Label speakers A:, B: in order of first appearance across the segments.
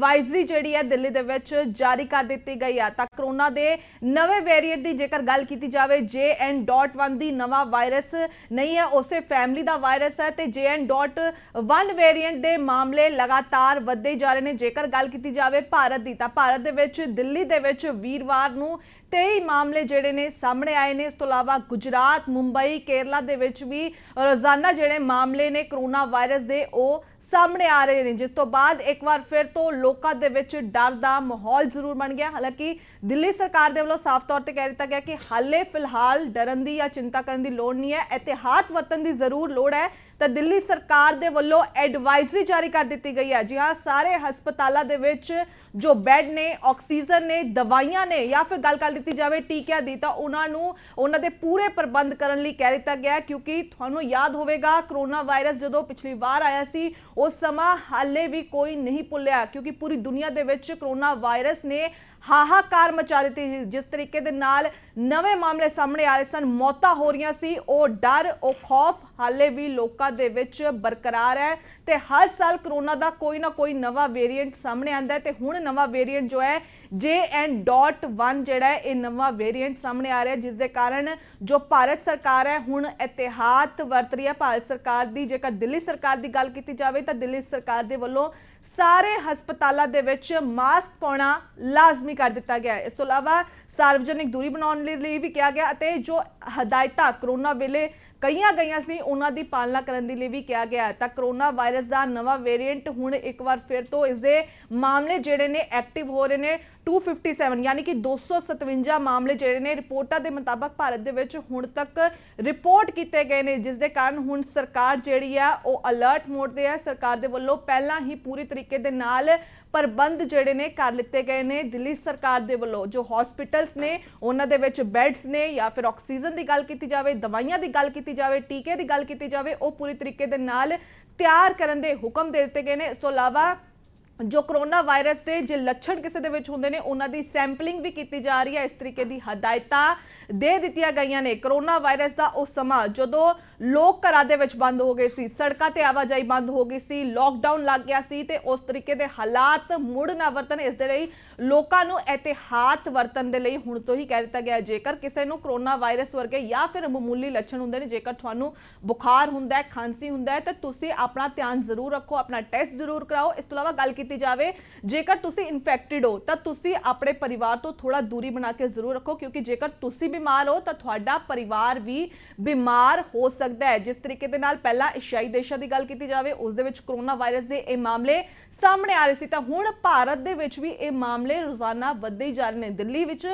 A: Advisory ਜਿਹੜੀ ਹੈ ਦਿੱਲੀ ਦੇ ਵਿੱਚ ਜਾਰੀ ਕਰ ਦਿੱਤੀ ਗਈ ਆ। ਤਾਂ ਕਰੋਨਾ ਦੇ ਨਵੇਂ ਵੇਰੀਐਂਟ ਦੀ ਜੇਕਰ ਗੱਲ ਕੀਤੀ ਜਾਵੇ JN.1 ਦੀ ਨਵਾਂ ਵਾਇਰਸ ਨਹੀਂ ਹੈ, ਉਸੇ ਫੈਮਿਲੀ ਦਾ ਵਾਇਰਸ ਹੈ ਤੇ JN.1 ਵੇਰੀਐਂਟ ਦੇ ਮਾਮਲੇ ਲਗਾਤਾਰ ਵੱਧਦੇ ਜਾ ਰਹੇ ਨੇ। ਜੇਕਰ ਗੱਲ ਕੀਤੀ ਜਾਵੇ ਭਾਰਤ ਦੀ, ਤਾਂ ਭਾਰਤ ਦੇ ਵਿੱਚ, ਦਿੱਲੀ ਦੇ ਵਿੱਚ ਵੀਰਵਾਰ ਨੂੰ 23 ਮਾਮਲੇ ਜਿਹੜੇ ਨੇ ਸਾਹਮਣੇ ਆਏ ਨੇ। ਇਸ ਤੋਂ ਇਲਾਵਾ ਗੁਜਰਾਤ, ਮੁੰਬਈ, ਕੇਰਲਾ ਦੇ ਵਿੱਚ ਵੀ ਰੋਜ਼ਾਨਾ ਜਿਹੜੇ ਮਾਮਲੇ ਨੇ ਕਰੋਨਾ ਵਾਇਰਸ ਦੇ, ਉਹ ਸਾਹਮਣੇ ਆ ਰਹੇ ਨੇ। ਜਿਸ ਤੋਂ ਬਾਅਦ ਇੱਕ ਵਾਰ ਫਿਰ ਤੋਂ ਲੋਕਾਂ ਦੇ ਵਿੱਚ ਡਰ ਦਾ ਮਾਹੌਲ ਜ਼ਰੂਰ ਬਣ ਗਿਆ। ਹਾਲਾਂਕਿ ਦਿੱਲੀ ਸਰਕਾਰ ਦੇ ਵੱਲੋਂ ਸਾਫ਼ ਤੌਰ ਤੇ ਕਹਿ ਦਿੱਤਾ ਗਿਆ ਕਿ ਹਾਲੇ ਫਿਲਹਾਲ ਡਰਨ ਦੀ ਜਾਂ ਚਿੰਤਾ ਕਰਨ ਦੀ ਲੋੜ ਨਹੀਂ ਹੈ। ਇਤਿਹਾਤ ਵਰਤਣ ਦੀ ਜ਼ਰੂਰ ਲੋੜ ਹੈ। ਤਾਂ ਦਿੱਲੀ ਸਰਕਾਰ ਦੇ ਵੱਲੋਂ ਐਡਵਾਈਜ਼ਰੀ ਜਾਰੀ ਕਰ ਦਿੱਤੀ ਗਈ ਹੈ। ਜੀ ਹਾਂ, ਸਾਰੇ ਹਸਪਤਾਲਾਂ ਦੇ ਵਿੱਚ ਜੋ ਬੈੱਡ ਨੇ, ਆਕਸੀਜਨ ਨੇ, ਦਵਾਈਆਂ ਨੇ ਜਾਂ ਫਿਰ ਗੱਲ ਕਰ ਦਿੱਤੀ ਜਾਵੇ ਟੀਕਿਆਂ ਦੀ, ਤਾਂ ਉਹਨਾਂ ਨੂੰ, ਉਹਨਾਂ ਦੇ ਪੂਰੇ ਪ੍ਰਬੰਧ ਕਰਨ ਲਈ ਕਹਿ ਦਿੱਤਾ ਗਿਆ ਕਿਉਂਕਿ ਤੁਹਾਨੂੰ ਯਾਦ ਹੋਵੇਗਾ ਕਰੋਨਾ ਵਾਇਰਸ ਜਦੋਂ ਪਿਛਲੀ ਵਾਰ ਆਇਆ ਸੀ ਉਸ ਸਮਾਂ ਹਾਲੇ ਵੀ ਕੋਈ ਨਹੀਂ ਭੁੱਲਿਆ, ਕਿਉਂਕਿ ਪੂਰੀ ਦੁਨੀਆ ਦੇ ਵਿੱਚ ਕਰੋਨਾ ਵਾਇਰਸ ਨੇ ਹਾਹਾਕਾਰ ਮਚਾ ਦਿੱਤੀ ਸੀ। ਜਿਸ ਤਰੀਕੇ ਦੇ ਨਾਲ ਨਵੇਂ ਮਾਮਲੇ ਸਾਹਮਣੇ ਆ ਰਹੇ ਸਨ। ਮੌਤਾਂ ਹੋ ਰਹੀਆਂ ਸੀ। ਉਹ ਡਰ, ਉਹ ਖੌਫ ਹਾਲੇ ਵੀ ਲੋਕਾਂ ਦੇ ਵਿੱਚ ਬਰਕਰਾਰ ਹੈ ਤੇ ਹਰ ਸਾਲ ਕਰੋਨਾ ਦਾ ਕੋਈ ਨਾ ਕੋਈ ਨਵਾਂ ਵੇਰੀਐਂਟ ਸਾਹਮਣੇ ਆਂਦਾ ਹੈ ਤੇ ਹੁਣ ਨਵਾਂ ਵੇਰੀਐਂਟ ਜੋ ਹੈ JN.1 ਜਿਹੜਾ ਇਹ ਨਵਾਂ ਵੇਰੀਐਂਟ ਸਾਹਮਣੇ ਆ ਰਿਹਾ ਜਿਸ ਦੇ ਕਾਰਨ ਜੋ ਭਾਰਤ ਸਰਕਾਰ ਹੈ, ਹੁਣ ਇਤਿਹਾਤ ਵਰਤ ਰਹੀ ਹੈ। ਭਾਰਤ ਸਰਕਾਰ ਦੀ, ਜੇਕਰ ਦਿੱਲੀ ਸਰਕਾਰ ਦੀ ਗੱਲ ਕੀਤੀ ਜਾਵੇ, ਤਾਂ ਦਿੱਲੀ ਸਰਕਾਰ ਦੇ ਵੱਲੋਂ ਸਾਰੇ ਹਸਪਤਾਲਾਂ ਦੇ ਵਿੱਚ ਮਾਸਕ ਪਾਉਣਾ ਲਾਜ਼ਮੀ ਕਰ ਦਿੱਤਾ ਗਿਆ ਹੈ। ਇਸ ਤੋਂ ਇਲਾਵਾ ਸਾਰਵਜਨਿਕ ਦੂਰੀ ਬਣਾਉਣ ਲਈ- ਲਈ ਵੀ ਕਿਹਾ ਗਿਆ ਅਤੇ ਜੋ ਹਦਾਇਤਾਂ ਕਰੋਨਾ ਵੇਲੇ ਕਈਆਂ ਗਈਆਂ ਸੀ, ਉਹਨਾਂ ਦੀ ਪਾਲਣਾ ਕਰਨ ਦੇ ਲਈ ਵੀ ਕਿਹਾ ਗਿਆ ਤਾਂ ਕਰੋਨਾ ਵਾਇਰਸ ਦਾ ਨਵਾਂ ਵੇਰੀਐਂਟ ਹੁਣ ਇੱਕ ਵਾਰ ਫਿਰ ਤੋਂ ਇਸ ਦੇ ਮਾਮਲੇ ਜਿਹੜੇ ਨੇ ਐਕਟਿਵ ਹੋ ਰਹੇ ਨੇ 257 ਯਾਨੀ ਕਿ 257 ਮਾਮਲੇ ਜਿਹੜੇ ਨੇ ਰਿਪੋਰਟਾਂ ਦੇ ਮੁਤਾਬਕ ਭਾਰਤ ਦੇ ਵਿੱਚ ਹੁਣ ਤੱਕ ਰਿਪੋਰਟ ਕੀਤੇ ਗਏ ਨੇ, ਜਿਸ ਦੇ ਕਾਰਨ ਹੁਣ ਸਰਕਾਰ ਜਿਹੜੀ ਆ, ਉਹ ਅਲਰਟ ਮੋਡ ਤੇ ਹੈ। ਸਰਕਾਰ ਦੇ ਵੱਲੋਂ ਪਹਿਲਾਂ ਹੀ ਪੂਰੀ ਤਰੀਕੇ ਦੇ ਨਾਲ ਪ੍ਰਬੰਧ ਜਿਹੜੇ ਨੇ ਕਰ ਲਿੱਤੇ ਗਏ ਨੇ। ਦਿੱਲੀ ਸਰਕਾਰ ਦੇ ਵੱਲੋਂ ਜੋ ਹਸਪੀਟਲਸ ਨੇ, ਉਹਨਾਂ ਦੇ ਵਿੱਚ ਬੈੱਡਸ ਨੇ ਜਾਂ ਫਿਰ ਆਕਸੀਜਨ ਦੀ ਗੱਲ ਕੀਤੀ ਜਾਵੇ, ਦਵਾਈਆਂ ਦੀ ਗੱਲ ਕੀਤੀ ਜਾਵੇ, ਟੀਕੇ ਦੀ ਗੱਲ ਕੀਤੀ ਜਾਵੇ, ਉਹ ਪੂਰੀ ਤਰੀਕੇ ਦੇ ਨਾਲ ਤਿਆਰ ਕਰਨ ਦੇ ਹੁਕਮ ਦੇ ਦਿੱਤੇ ਗਏ ਨੇ। ਇਸ ਤੋਂ ਇਲਾਵਾ ਜੋ ਕਰੋਨਾ ਵਾਇਰਸ ਦੇ ਜੇ ਲੱਛਣ ਕਿਸੇ ਦੇ ਵਿੱਚ ਹੁੰਦੇ ਨੇ, ਉਹਨਾਂ ਦੀ ਸੈਂਪਲਿੰਗ ਵੀ ਕੀਤੀ ਜਾ ਰਹੀ ਹੈ। ਇਸ ਤਰੀਕੇ ਦੀ ਹਦਾਇਤਾਂ ਦੇ ਦਿੱਤੀਆਂ ਗਈਆਂ ਨੇ। ਕਰੋਨਾ ਵਾਇਰਸ ਦਾ ਉਹ ਸਮਾਂ ਜਦੋਂ ਲੋਕ ਘਰਾਂ ਦੇ ਵਿੱਚ ਬੰਦ ਹੋ ਗਏ ਸੀ, ਸੜਕਾਂ ਤੇ ਆਵਾਜਾਈ ਬੰਦ ਹੋ ਗਈ ਸੀ ਲੋਕਡਾਊਨ ਲੱਗ ਗਿਆ ਸੀ ਤੇ ਉਸ ਤਰੀਕੇ ਦੇ ਹਾਲਾਤ ਮੁੜ ਨਾ ਵਰਤਣ, ਇਸ ਦੇ ਲਈ ਲੋਕਾਂ ਨੂੰ ਇਤਿਹਾਤ ਵਰਤਣ ਦੇ ਲਈ ਹੁਣ ਤੋਂ ਹੀ ਕਹਿ ਦਿੱਤਾ ਗਿਆ ਜੇਕਰ ਕਿਸੇ ਨੂੰ ਕਰੋਨਾ ਵਾਇਰਸ ਵਰਗੇ ਜਾਂ ਫਿਰ ਮਾਮੂਲੀ ਲੱਛਣ ਹੁੰਦੇ ਨੇ, ਜੇਕਰ ਤੁਹਾਨੂੰ ਬੁਖਾਰ ਹੁੰਦਾ ਹੈ, ਖਾਂਸੀ ਹੁੰਦਾ ਹੈ, ਤਾਂ ਤੁਸੀਂ ਆਪਣਾ ਧਿਆਨ ਜ਼ਰੂਰ ਰੱਖੋ, ਆਪਣਾ ਟੈਸਟ ਜ਼ਰੂਰ ਕਰਾਓ। ਇਸ ਤੋਂ ਇਲਾਵਾ ਗੱਲ ਕੀਤੀ ਜਾਵੇ, ਜੇਕਰ ਤੁਸੀਂ ਇਨਫੈਕਟਿਡ ਹੋ, ਤਾਂ ਤੁਸੀਂ ਆਪਣੇ ਪਰਿਵਾਰ ਤੋਂ ਥੋੜਾ ਦੂਰੀ ਬਣਾ ਕੇ ਜ਼ਰੂਰ ਰੱਖੋ, ਕਿਉਂਕਿ ਜੇਕਰ ਤੁਸੀਂ ਬਿਮਾਰ ਹੋ, ਤਾਂ ਤੁਹਾਡਾ ਪਰਿਵਾਰ ਵੀ ਬਿਮਾਰ ਹੋ ਸਕਦਾ ਹੈ। ਜਿਸ ਤਰੀਕੇ ਦੇ ਨਾਲ ਪਹਿਲਾਂ ਏਸ਼ੀਆਈ ਦੇਸ਼ਾਂ ਦੀ ਗੱਲ ਕੀਤੀ ਜਾਵੇ, ਉਸ ਦੇ ਵਿੱਚ ਕਰੋਨਾ ਵਾਇਰਸ ਦੇ ਇਹ ਮਾਮਲੇ ਸਾਹਮਣੇ ਆ ਰਹੇ ਸੀ। ਤਾਂ ਹੁਣ ਭਾਰਤ ਦੇ ਵਿੱਚ ਵੀ ਇਹ ਮਾਮਲੇ ਰੋਜ਼ਾਨਾ ਵੱਧਦੇ ਜਾ ਰਹੇ ਨੇ। ਦਿੱਲੀ ਵਿੱਚ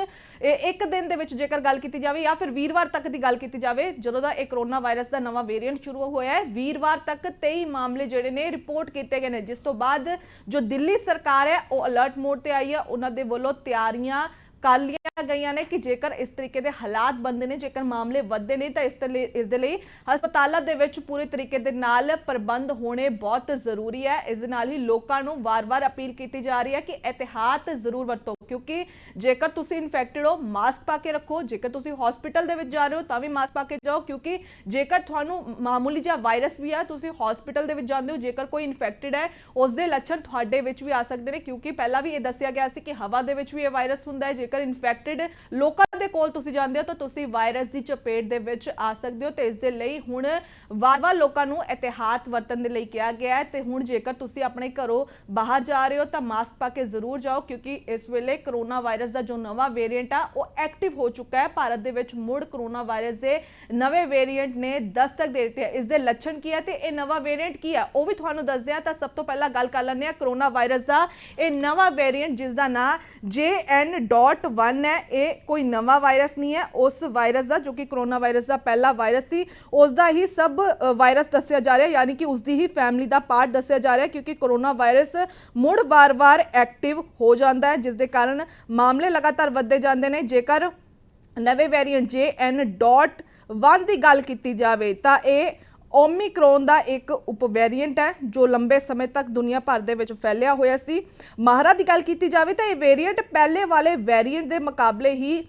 A: ਇੱਕ ਦਿਨ ਦੇ ਵਿੱਚ ਜੇਕਰ ਗੱਲ ਕੀਤੀ ਜਾਵੇ ਜਾਂ ਫਿਰ ਵੀਰਵਾਰ ਤੱਕ ਦੀ ਗੱਲ ਕੀਤੀ ਜਾਵੇ, ਜਦੋਂ ਦਾ ਇਹ ਕਰੋਨਾ ਵਾਇਰਸ ਦਾ ਨਵਾਂ ਵੇਰੀਐਂਟ ਸ਼ੁਰੂ ਹੋਇਆ ਹੈ, ਵੀਰਵਾਰ ਤੱਕ 23 ਮਾਮਲੇ ਜਿਹੜੇ ਨੇ ਰਿਪੋਰਟ ਕੀਤੇ ਗਏ ਨੇ। ਜਿਸ ਤੋਂ ਬਾਅਦ ਜੋ ਦਿੱਲੀ ਸਰਕਾਰ ਹੈ, ਉਹ ਅਲਰਟ ਮੋਡ ਤੇ ਆਈ ਹੈ। ਉਹਨਾਂ ਦੇ ਵੱਲੋਂ ਤਿਆਰੀਆਂ ਕਰ ਲਈਆਂ ਗਈਆਂ ਨੇ ਕਿ ਜੇਕਰ ਇਸ ਤਰੀਕੇ ਦੇ ਹਾਲਾਤ ਬੰਦੇ ਨੇ, ਜੇਕਰ ਮਾਮਲੇ ਵੱਧਦੇ ਨੇ, ਤਾਂ ਇਸ ਦੇ ਲਈ, ਇਸ ਦੇ ਲਈ ਹਸਪਤਾਲਾਂ ਦੇ ਵਿੱਚ ਪੂਰੇ ਤਰੀਕੇ ਦੇ ਨਾਲ ਪ੍ਰਬੰਧ ਹੋਣੇ ਬਹੁਤ ਜ਼ਰੂਰੀ ਹੈ। ਇਸ ਦੇ ਨਾਲ ਹੀ ਲੋਕਾਂ ਨੂੰ ਵਾਰ-ਵਾਰ ਅਪੀਲ ਕੀਤੀ ਜਾ ਰਹੀ ਹੈ ਕਿ ਇਤਿਹਾਤ ਜ਼ਰੂਰ ਵਰਤੋ, ਕਿਉਂਕਿ ਜੇਕਰ ਤੁਸੀਂ ਇਨਫੈਕਟਡ ਹੋ ਮਾਸਕ ਪਾ ਕੇ ਰੱਖੋ, ਜੇਕਰ ਤੁਸੀਂ ਹਸਪੀਟਲ ਦੇ ਵਿੱਚ ਜਾ ਰਹੇ ਹੋ, ਤਾਂ ਵੀ ਮਾਸਕ ਪਾ ਕੇ ਜਾਓ, ਕਿਉਂਕਿ ਜੇਕਰ ਤੁਹਾਨੂੰ ਮਾਮੂਲੀ ਜਿਹਾ ਵਾਇਰਸ ਵੀ ਆ, ਤੁਸੀਂ ਹਸਪੀਟਲ ਦੇ ਵਿੱਚ ਜਾਂਦੇ ਹੋ, ਜੇਕਰ ਕੋਈ ਇਨਫੈਕਟਡ ਹੈ, ਉਸ ਦੇ ਲੱਛਣ ਤੁਹਾਡੇ ਵਿੱਚ ਵੀ ਆ ਸਕਦੇ ਨੇ, ਕਿਉਂਕਿ ਪਹਿਲਾਂ ਵੀ ਇਹ ਦੱਸਿਆ ਗਿਆ ਸੀ ਕਿ ਹਵਾ ਦੇ ਵਿੱਚ ਵੀ ਇਹ ਵਾਇਰਸ ਹੁੰਦਾ ਹੈ, ਜੇਕਰ ਇਨਫੈਕਟ ਇਨਫੈਕਟਡ ਲੋਕਾਂ ਦੇ ਕੋਲ ਤੁਸੀਂ ਜਾਂਦੇ ਹੋ ਤਾਂ ਤੁਸੀਂ ਵਾਇਰਸ ਦੀ ਚਪੇਟ ਦੇ ਵਿੱਚ ਆ ਸਕਦੇ ਹੋ ਤੇ ਇਸ ਦੇ ਲਈ ਹੁਣ ਵਾਰ-ਵਾਰ ਲੋਕਾਂ ਨੂੰ ਇਤਿਹਾਤ ਵਰਤਣ ਦੇ ਲਈ ਕਿਹਾ ਗਿਆ ਹੈ ਤੇ ਹੁਣ ਜੇਕਰ ਤੁਸੀਂ ਆਪਣੇ ਘਰੋਂ ਬਾਹਰ ਜਾ ਰਹੇ ਹੋ ਤਾਂ ਮਾਸਕ ਪਾ ਕੇ ਜ਼ਰੂਰ ਜਾਓ ਕਿਉਂਕਿ ਇਸ ਵੇਲੇ ਕਰੋਨਾ ਵਾਇਰਸ ਦਾ ਜੋ ਨਵਾਂ ਵੇਰੀਐਂਟ ਆ, ਉਹ ਐਕਟਿਵ ਹੋ ਚੁੱਕਾ ਹੈ। ਭਾਰਤ ਦੇ ਵਿੱਚ ਮੁੜ ਕਰੋਨਾ ਵਾਇਰਸ ਦੇ ਨਵੇਂ ਵੇਰੀਐਂਟ ਨੇ ਦਸਤਕ ਦੇ ਦਿੱਤੀ ਹੈ ਇਸ ਦੇ ਲੱਛਣ ਕੀ ਹੈ ਤੇ ਇਹ ਨਵਾਂ ਵੇਰੀਐਂਟ ਕੀ ਹੈ ਉਹ ਵੀ ਤੁਹਾਨੂੰ ਦੱਸਦੇ ਆ। ਤਾਂ ਸਭ ਤੋਂ ਪਹਿਲਾਂ ਗੱਲ ਕਰ ਲੈਂਦੇ ਆ ਕਰੋਨਾ ਵਾਇਰਸ ਦਾ। ਇਹ ਨਵਾਂ ਵੇਰੀਐਂਟ ਜਿਸ ਦਾ ਨਾਮ JN.1 ਹੈ। ਇਹ ਕੋਈ ਨਵਾਂ ਵਾਇਰਸ ਨਹੀਂ ਹੈ। ਉਸ ਵਾਇਰਸ ਦਾ, ਜੋ ਕਿ ਕਰੋਨਾ ਵਾਇਰਸ ਦਾ ਪਹਿਲਾ ਵਾਇਰਸ ਸੀ, ਉਸ ਦਾ ਹੀ ਸਬ ਵਾਇਰਸ ਦੱਸਿਆ ਜਾ ਰਿਹਾ ਯਾਨੀ ਕਿ ਉਸ ਦੀ ਹੀ ਫੈਮਿਲੀ ਦਾ ਪਾਰਟ ਦੱਸਿਆ ਜਾ ਰਿਹਾ ਕਿਉਂਕਿ ਕਰੋਨਾ ਵਾਇਰਸ ਮੁੜ ਵਾਰ-ਵਾਰ ਐਕਟਿਵ ਹੋ ਜਾਂਦਾ ਹੈ ਜਿਸ ਦੇ ਕਾਰਨ ਮਾਮਲੇ ਲਗਾਤਾਰ ਵੱਧਦੇ ਜਾਂਦੇ ਨੇ। ਜੇਕਰ ਨਵੇਂ ਵੇਰੀਐਂਟ JN.1 ਦੀ ਗੱਲ ਕੀਤੀ ਜਾਵੇ, ਤਾਂ ਇਹ ਓਮਿਕਰੋਨ ਦਾ ਇੱਕ ਉਪ ਵੇਰੀਐਂਟ ਹੈ, ਜੋ ਲੰਬੇ ਸਮੇਂ ਤੱਕ ਦੁਨੀਆ ਭਰ ਦੇ ਵਿੱਚ ਫੈਲਿਆ ਹੋਇਆ ਸੀ। ਮਾਹਰਾਂ ਦੀ ਗੱਲ ਕੀਤੀ ਜਾਵੇ ਤਾਂ ਇਹ ਵੇਰੀਐਂਟ ਪਹਿਲੇ ਵਾਲੇ ਵੇਰੀਐਂਟ ਦੇ ਮੁਕਾਬਲੇ ਹੀ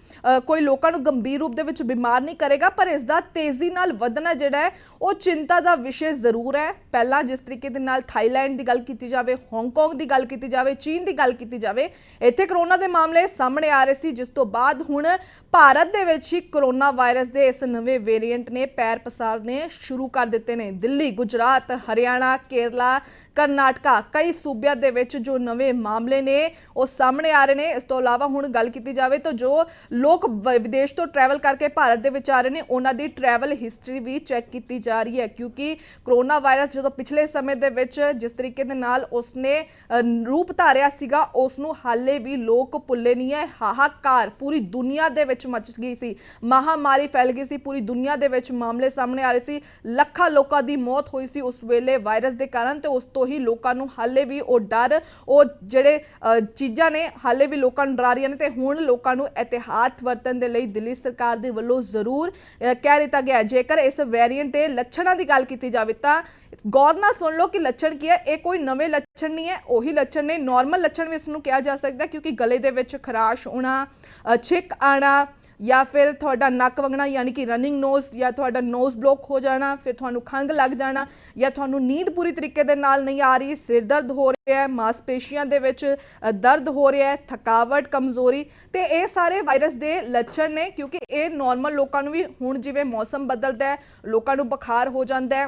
A: ਕੋਈ ਲੋਕਾਂ ਨੂੰ ਗੰਭੀਰ ਰੂਪ ਦੇ ਵਿੱਚ ਬਿਮਾਰ ਨਹੀਂ ਕਰੇਗਾ, ਪਰ ਇਸ ਦਾ ਤੇਜ਼ੀ ਨਾਲ ਵਧਣਾ ਜਿਹੜਾ ਹੈ ਉਹ ਚਿੰਤਾ ਦਾ ਵਿਸ਼ੇ ਜ਼ਰੂਰ ਹੈ। ਪਹਿਲਾਂ ਜਿਸ ਤਰੀਕੇ ਦੇ ਨਾਲ ਥਾਈਲੈਂਡ ਦੀ ਗੱਲ ਕੀਤੀ ਜਾਵੇ, ਹਾਂਗਕਾਂਗ ਦੀ ਗੱਲ ਕੀਤੀ ਜਾਵੇ, ਚੀਨ ਦੀ ਗੱਲ ਕੀਤੀ ਜਾਵੇ, ਇੱਥੇ ਕਰੋਨਾ ਦੇ ਮਾਮਲੇ ਸਾਹਮਣੇ ਆ ਰਹੇ ਸੀ, ਜਿਸ ਤੋਂ ਬਾਅਦ ਹੁਣ ਭਾਰਤ ਦੇ ਵਿੱਚ ਹੀ ਕਰੋਨਾ ਵਾਇਰਸ ਦੇ ਇਸ ਨਵੇਂ ਵੇਰੀਐਂਟ ਨੇ ਪੈਰ ਪਸਾਰਨੇ ਸ਼ੁਰੂ ਕਰ ਦਿੱਤੇ ਨੇ। ਦਿੱਲੀ, ਗੁਜਰਾਤ, ਹਰਿਆਣਾ, ਕੇਰਲਾ ਕਰਨਾਟਕਾ, ਕਈ ਸੂਬਿਆਂ ਦੇ ਵਿੱਚ ਜੋ ਨਵੇਂ ਮਾਮਲੇ ਨੇ, ਉਹ ਸਾਹਮਣੇ ਆ ਰਹੇ ਨੇ। ਇਸ ਤੋਂ ਇਲਾਵਾ ਹੁਣ ਗੱਲ ਕੀਤੀ ਜਾਵੇ ਤਾਂ ਜੋ ਲੋਕ ਵ- ਵਿਦੇਸ਼ ਤੋਂ ਟਰੈਵਲ ਕਰਕੇ ਭਾਰਤ ਦੇ ਵਿੱਚ ਆ ਰਹੇ ਨੇ, ਉਹਨਾਂ ਦੀ ਟਰੈਵਲ ਹਿਸਟਰੀ ਵੀ ਚੈੱਕ ਕੀਤੀ ਜਾ ਰਹੀ ਹੈ। ਕਿਉਂਕਿ ਕਰੋਨਾ ਵਾਇਰਸ ਜਦੋਂ ਪਿਛਲੇ ਸਮੇਂ ਦੇ ਵਿੱਚ ਜਿਸ ਤਰੀਕੇ ਦੇ ਨਾਲ ਉਸਨੇ ਰੂਪ ਧਾਰਿਆ ਸੀਗਾ ਉਸ ਨੂੰ ਹਾਲੇ ਵੀ ਲੋਕ ਭੁੱਲੇ ਨਹੀਂ ਹੈ। ਹਾਹਾਕਾਰ ਪੂਰੀ ਦੁਨੀਆ ਦੇ ਵਿੱਚ ਮਚ ਗਈ ਸੀ। ਮਹਾਮਾਰੀ ਫੈਲ ਗਈ ਸੀ। ਪੂਰੀ ਦੁਨੀਆ ਦੇ ਵਿੱਚ ਮਾਮਲੇ ਸਾਹਮਣੇ ਆ ਰਹੇ ਸੀ। ਲੱਖਾਂ ਲੋਕਾਂ ਦੀ ਮੌਤ ਹੋਈ ਸੀ ਉਸ ਵੇਲੇ ਵਾਇਰਸ ਦੇ ਕਾਰਨ ਤੇ ਉਸ ਤੋਂ ਹੀ ਲੋਕਾਂ ਨੂੰ ਹਾਲੇ ਵੀ ਉਹ ਡਰ, ਉਹ ਜਿਹੜੇ ਚੀਜ਼ਾਂ ਨੇ ਹਾਲੇ ਵੀ ਲੋਕਾਂ ਨੂੰ ਡਰਾ ਰਹੀਆਂ ਨੇ ਤੇ ਹੁਣ ਲੋਕਾਂ ਨੂੰ ਇਤਿਹਾਤ ਵਰਤਣ ਦੇ ਲਈ ਦਿੱਲੀ ਸਰਕਾਰ ਦੇ ਵੱਲੋਂ ਜ਼ਰੂਰ ਕਹਿ ਦਿੱਤਾ ਗਿਆ ਜੇਕਰ ਇਸ ਵੇਰੀਐਂਟ ਦੇ ਲੱਛਣਾਂ ਦੀ ਗੱਲ ਕੀਤੀ ਜਾਵੇ ਤਾਂ ਗੌਰ ਨਾਲ ਸੁਣ ਲਓ ਕਿ ਲੱਛਣ ਕੀ ਹੈ, ਇਹ ਕੋਈ ਨਵੇਂ ਲੱਛਣ ਨਹੀਂ ਹੈ, ਉਹੀ ਲੱਛਣ ਨੇ ਨਾਰਮਲ ਲੱਛਣ ਵੀ ਇਸ ਨੂੰ ਕਿਹਾ ਜਾ ਸਕਦਾ ਕਿਉਂਕਿ ਗਲੇ ਦੇ ਵਿੱਚ ਖਰਾਸ਼ ਹੋਣਾ ਛਿੱਕ ਆਣਾ ਜਾਂ ਫਿਰ ਤੁਹਾਡਾ ਨੱਕ ਵਗਣਾ, ਯਾਨੀ ਕਿ ਰਨਿੰਗ ਨੋਜ਼ ਜਾਂ ਤੁਹਾਡਾ ਨੋਜ਼ ਬਲੌਕ ਹੋ ਜਾਣਾ, ਫਿਰ ਤੁਹਾਨੂੰ ਖੰਗ ਲੱਗ ਜਾਣਾ, ਜਾਂ ਤੁਹਾਨੂੰ ਨੀਂਦ ਪੂਰੀ ਤਰੀਕੇ ਦੇ ਨਾਲ ਨਹੀਂ ਆ ਰਹੀ, ਸਿਰ ਦਰਦ ਹੋ ਰਿਹਾ ਹੈ, ਮਾਸਪੇਸ਼ੀਆਂ ਦੇ ਵਿੱਚ ਦਰਦ ਹੋ ਰਿਹਾ ਹੈ, ਥਕਾਵਟ, ਕਮਜ਼ੋਰੀ, ਤੇ ਇਹ ਸਾਰੇ ਵਾਇਰਸ ਦੇ ਲੱਛਣ ਨੇ, ਕਿਉਂਕਿ ਇਹ ਨਾਰਮਲ ਲੋਕਾਂ ਨੂੰ ਵੀ ਹੁਣ ਜਿਵੇਂ ਮੌਸਮ ਬਦਲਦਾ ਹੈ, ਲੋਕਾਂ ਨੂੰ ਬੁਖਾਰ ਹੋ ਜਾਂਦਾ ਹੈ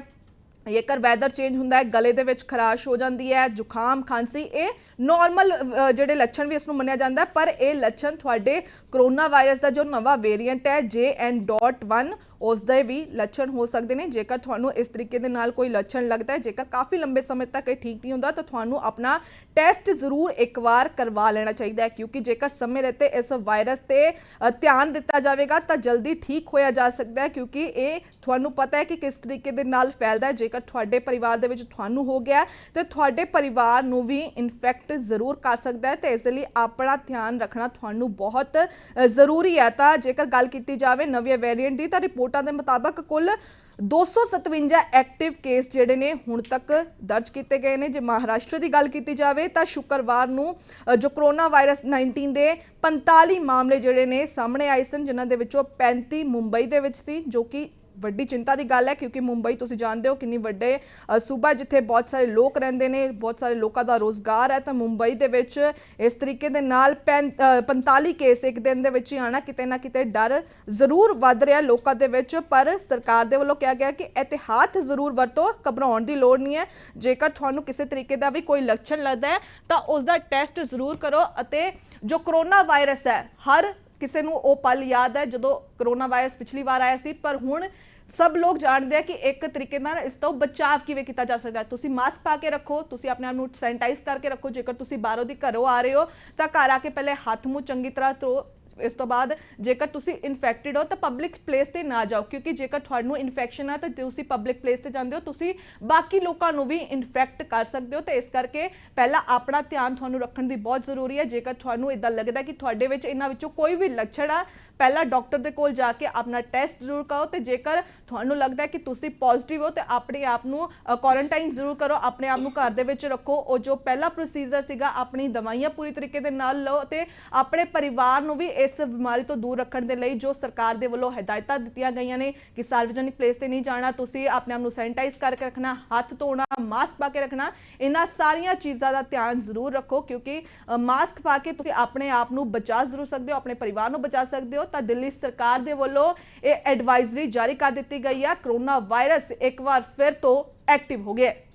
A: ਜੇਕਰ ਵੈਦਰ ਚੇਂਜ ਹੁੰਦਾ ਹੈ, ਗਲੇ ਦੇ ਵਿੱਚ ਖਰਾਸ਼ ਹੋ ਜਾਂਦੀ ਹੈ, ਜ਼ੁਕਾਮ, ਖਾਂਸੀ, ਇਹ ਨਾਰਮਲ ਜਿਹੜੇ ਲੱਛਣ ਵੀ ਇਸ ਨੂੰ ਮੰਨਿਆ ਜਾਂਦਾ ਪਰ ਇਹ ਲੱਛਣ ਤੁਹਾਡੇ ਕਰੋਨਾ ਵਾਇਰਸ ਦਾ ਜੋ ਨਵਾਂ ਵੇਰੀਐਂਟ ਹੈ JN.1 ਉਸ ਦੇ ਵੀ ਲੱਛਣ ਹੋ ਸਕਦੇ ਨੇ। ਜੇਕਰ ਤੁਹਾਨੂੰ ਇਸ ਤਰੀਕੇ ਦੇ ਨਾਲ ਕੋਈ ਲੱਛਣ ਲੱਗਦਾ ਹੈ, ਜੇਕਰ ਕਾਫੀ ਲੰਬੇ ਸਮੇਂ ਤੱਕ ਇਹ ਠੀਕ ਨਹੀਂ ਹੁੰਦਾ, ਤਾਂ ਤੁਹਾਨੂੰ ਆਪਣਾ ਟੈਸਟ ਜ਼ਰੂਰ ਇੱਕ ਵਾਰ ਕਰਵਾ ਲੈਣਾ ਚਾਹੀਦਾ ਹੈ। ਕਿਉਂਕਿ ਜੇਕਰ ਸਮੇਂ ਰਹਿਤੇ ਇਸ ਵਾਇਰਸ ਤੇ ਧਿਆਨ ਦਿੱਤਾ ਜਾਵੇਗਾ, ਤਾਂ ਜਲਦੀ ਠੀਕ ਹੋਇਆ ਜਾ ਸਕਦਾ ਹੈ। ਕਿਉਂਕਿ ਇਹ ਤੁਹਾਨੂੰ ਪਤਾ ਹੈ ਕਿ ਕਿਸ ਤਰੀਕੇ ਦੇ ਨਾਲ ਫੈਲਦਾ ਹੈ। ਜੇਕਰ ਤੁਹਾਡੇ ਪਰਿਵਾਰ ਦੇ ਵਿੱਚ ਤੁਹਾਨੂੰ ਹੋ ਗਿਆ ਤੇ ਤੁਹਾਡੇ ਪਰਿਵਾਰ ਨੂੰ ਵੀ ਇਨਫੈਕਟ ਜ਼ਰੂਰ ਕਰ ਸਕਦਾ ਹੈ। ਤੇ ਇਸ ਲਈ ਆਪਣਾ ਧਿਆਨ ਰੱਖਣਾ ਤੁਹਾਨੂੰ ਬਹੁਤ ਜ਼ਰੂਰੀ ਹੈ। ਤਾਂ ਜੇਕਰ ਗੱਲ ਕੀਤੀ ਜਾਵੇ ਨਵੇਂ ਵੇਰੀਐਂਟ ਦੀ, ਤਾਂ ਰਿਪੋਰਟ ਦੇ ਮੁਤਾਬਕ ਕੁੱਲ 257 ਐਕਟਿਵ ਕੇਸ ਜਿਹੜੇ ਨੇ ਹੁਣ ਤੱਕ ਦਰਜ ਕੀਤੇ ਗਏ ਨੇ। ਜੇ ਮਹਾਰਾਸ਼ਟਰ ਦੀ ਗੱਲ ਕੀਤੀ ਜਾਵੇ ਤਾਂ ਸ਼ੁੱਕਰਵਾਰ ਨੂੰ ਜੋ ਕਰੋਨਾ ਵਾਇਰਸ 19 ਦੇ 45 ਮਾਮਲੇ ਜਿਹੜੇ ਨੇ ਸਾਹਮਣੇ ਆਏ ਸਨ, ਜਿਨ੍ਹਾਂ ਦੇ ਵਿੱਚੋਂ 35 ਮੁੰਬਈ ਦੇ ਵਿੱਚ ਸੀ, ਜੋ ਕਿ ਵੱਡੀ ਚਿੰਤਾ ਦੀ ਗੱਲ ਹੈ ਕਿਉਂਕਿ ਮੁੰਬਈ ਤੁਸੀਂ ਜਾਣਦੇ ਹੋ ਕਿੰਨੀ ਵੱਡੇ ਸੂਬਾ ਜਿੱਥੇ ਬਹੁਤ ਸਾਰੇ ਲੋਕ ਰਹਿੰਦੇ ਨੇ ਬਹੁਤ ਸਾਰੇ ਲੋਕਾਂ ਦਾ ਰੋਜ਼ਗਾਰ ਹੈ ਤਾਂ ਮੁੰਬਈ ਦੇ ਵਿੱਚ ਇਸ ਤਰੀਕੇ ਦੇ ਨਾਲ ਪੈਂ- ਅ, 45 ਕੇਸ ਇੱਕ ਦਿਨ ਦੇ ਵਿੱਚ ਹੀ ਆਣਾ ਕਿਤੇ ਨਾ ਕਿਤੇ ਡਰ ਜ਼ਰੂਰ ਵੱਧ ਰਿਹਾ ਲੋਕਾਂ ਦੇ ਵਿੱਚ ਪਰ ਸਰਕਾਰ ਦੇ ਵੱਲੋਂ ਕਿਹਾ ਗਿਆ ਕਿ ਇਹਤਿਆਤ ਜ਼ਰੂਰ ਵਰਤੋ ਘਬਰਾਉਣ ਦੀ ਲੋੜ ਨਹੀਂ ਹੈ। ਜੇਕਰ ਤੁਹਾਨੂੰ ਕਿਸੇ ਤਰੀਕੇ ਦਾ ਵੀ ਕੋਈ ਲੱਛਣ ਲੱਗਦਾ ਹੈ ਤਾਂ ਉਸ ਦਾ ਟੈਸਟ ਜ਼ਰੂਰ ਕਰੋ ਅਤੇ ਜੋ ਕਰੋਨਾ ਵਾਇਰਸ ਹੈ ਹਰ ਕਿਸੇ ਨੂੰ ਉਹ ਪਲ ਯਾਦ ਹੈ ਜਦੋਂ ਕਰੋਨਾ ਵਾਇਰਸ ਪਿਛਲੀ ਵਾਰ ਆਇਆ ਸੀ, ਪਰ ਹੁਣ ਸਭ ਲੋਕ ਜਾਣਦੇ ਆ ਕਿ ਇੱਕ ਤਰੀਕੇ ਨਾਲ ਇਸ ਤੋਂ ਬਚਾਅ ਕਿਵੇਂ ਕੀਤਾ ਜਾ ਸਕਦਾ ਤੁਸੀਂ ਮਾਸਕ ਪਾ ਕੇ ਰੱਖੋ, ਤੁਸੀਂ ਆਪਣੇ ਆਪ ਨੂੰ ਸੈਨੀਟਾਈਜ਼ ਕਰਕੇ ਰੱਖੋ। ਜੇਕਰ ਤੁਸੀਂ ਬਾਹਰੋਂ ਦੀ ਘਰੋਂ ਆ ਰਹੇ ਹੋ, ਤਾਂ ਘਰ ਆ ਕੇ ਪਹਿਲੇ ਹੱਥ ਮੂੰਹ ਚੰਗੀ ਤਰ੍ਹਾਂ ਧੋ ਇਸ ਤੋਂ ਬਾਅਦ ਜੇਕਰ ਤੁਸੀਂ ਇਨਫੈਕਟਡ ਹੋ ਤਾਂ ਪਬਲਿਕ ਪਲੇਸ ਤੇ ਨਾ ਜਾਓ, ਕਿਉਂਕਿ ਜੇਕਰ ਤੁਹਾਨੂੰ ਇਨਫੈਕਸ਼ਨ ਆ ਤਾਂ ਤੁਸੀਂ ਪਬਲਿਕ ਪਲੇਸ ਤੇ ਜਾਂਦੇ ਹੋ, ਤੁਸੀਂ ਬਾਕੀ ਲੋਕਾਂ ਨੂੰ ਵੀ ਇਨਫੈਕਟ ਕਰ ਸਕਦੇ ਹੋ ਤੇ ਇਸ ਕਰਕੇ ਪਹਿਲਾਂ ਆਪਣਾ ਧਿਆਨ ਤੁਹਾਨੂੰ ਰੱਖਣ ਦੀ ਬਹੁਤ ਜ਼ਰੂਰੀ ਹੈ। ਜੇਕਰ ਤੁਹਾਨੂੰ ਇਦਾਂ ਲੱਗਦਾ ਕਿ ਤੁਹਾਡੇ ਵਿੱਚ ਇਹਨਾਂ ਵਿੱਚੋਂ ਕੋਈ ਵੀ ਲੱਛਣ ਆ, ਪਹਿਲਾਂ ਡਾਕਟਰ ਦੇ ਕੋਲ ਜਾ ਕੇ ਆਪਣਾ ਟੈਸਟ ਜ਼ਰੂਰ ਕਰੋ ਤੇ ਜੇਕਰ ਤੁਹਾਨੂੰ ਲੱਗਦਾ ਕਿ ਤੁਸੀਂ ਪੋਜ਼ਿਟਿਵ ਹੋ ਤੇ ਆਪਣੇ ਆਪ ਨੂੰ ਕੁਆਰੰਟਾਈਨ ਜ਼ਰੂਰ ਕਰੋ, ਆਪਣੇ ਆਪ ਨੂੰ ਘਰ ਦੇ ਵਿੱਚ ਰੱਖੋ। ਉਹ ਜੋ ਪਹਿਲਾ ਪ੍ਰੋਸੀਜਰ ਸੀਗਾ, ਆਪਣੀ ਦਵਾਈਆਂ ਪੂਰੀ ਤਰੀਕੇ ਦੇ ਨਾਲ ਲਓ ਤੇ ਆਪਣੇ ਪਰਿਵਾਰ ਨੂੰ ਵੀ ਇਸ ਬਿਮਾਰੀ ਤੋਂ ਦੂਰ ਰੱਖਣ ਦੇ ਲਈ ਜੋ ਸਰਕਾਰ ਦੇ ਵੱਲੋਂ ਹਦਾਇਤਾਂ ਦਿੱਤੀਆਂ ਗਈਆਂ ਨੇ ਕਿ ਸਾਰਵਜਨਿਕ ਪਲੇਸ ਤੇ ਨਹੀਂ ਜਾਣਾ, ਤੁਸੀਂ ਆਪਣੇ ਆਪ ਨੂੰ ਸੈਨੀਟਾਈਜ਼ ਕਰਕੇ ਰੱਖਣਾ, ਹੱਥ ਧੋਣਾ ਮਾਸਕ ਪਾ ਕੇ ਰੱਖਣਾ, ਇਹਨਾਂ ਸਾਰੀਆਂ ਚੀਜ਼ਾਂ ਦਾ ਧਿਆਨ ਜ਼ਰੂਰ ਰੱਖੋ ਕਿਉਂਕਿ ਮਾਸਕ ਪਾ ਕੇ ਤੁਸੀਂ ਆਪਣੇ ਆਪ ਨੂੰ ਬਚਾ ਜ਼ਰੂਰ ਸਕਦੇ ਹੋ, ਆਪਣੇ ਪਰਿਵਾਰ ਨੂੰ ਬਚਾ ਸਕਦੇ ਹੋ। ਤਾਂ ਦਿੱਲੀ ਸਰਕਾਰ ਦੇ ਵੱਲੋਂ ਇਹ ਐਡਵਾਈਜ਼ਰੀ ਜਾਰੀ ਕਰ ਦਿੱਤੀ ਗਈ ਹੈ ਕਰੋਨਾ ਵਾਇਰਸ ਇੱਕ ਵਾਰ ਫਿਰ ਤੋਂ ਐਕਟਿਵ ਹੋ ਗਿਆ। ਹੈ